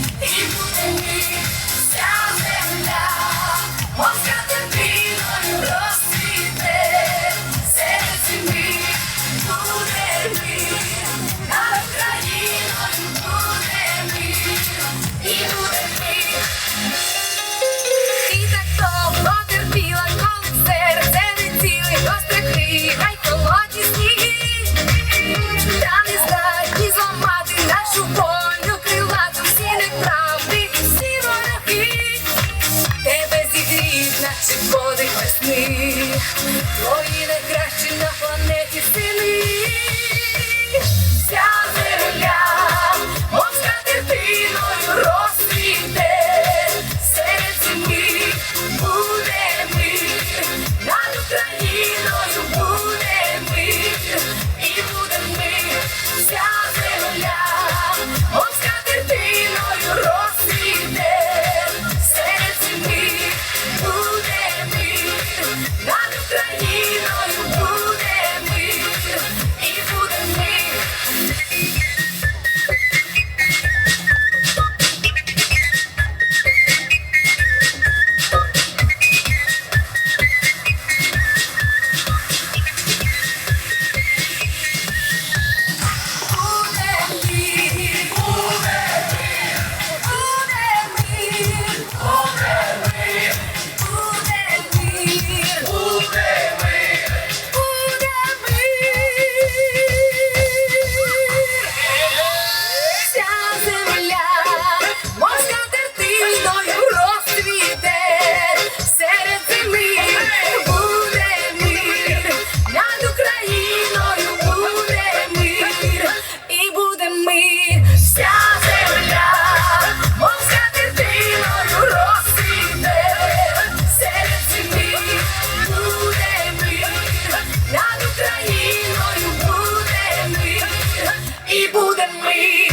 Thank you. чи подих весни твої найкращі. Так Україною буде. people than me.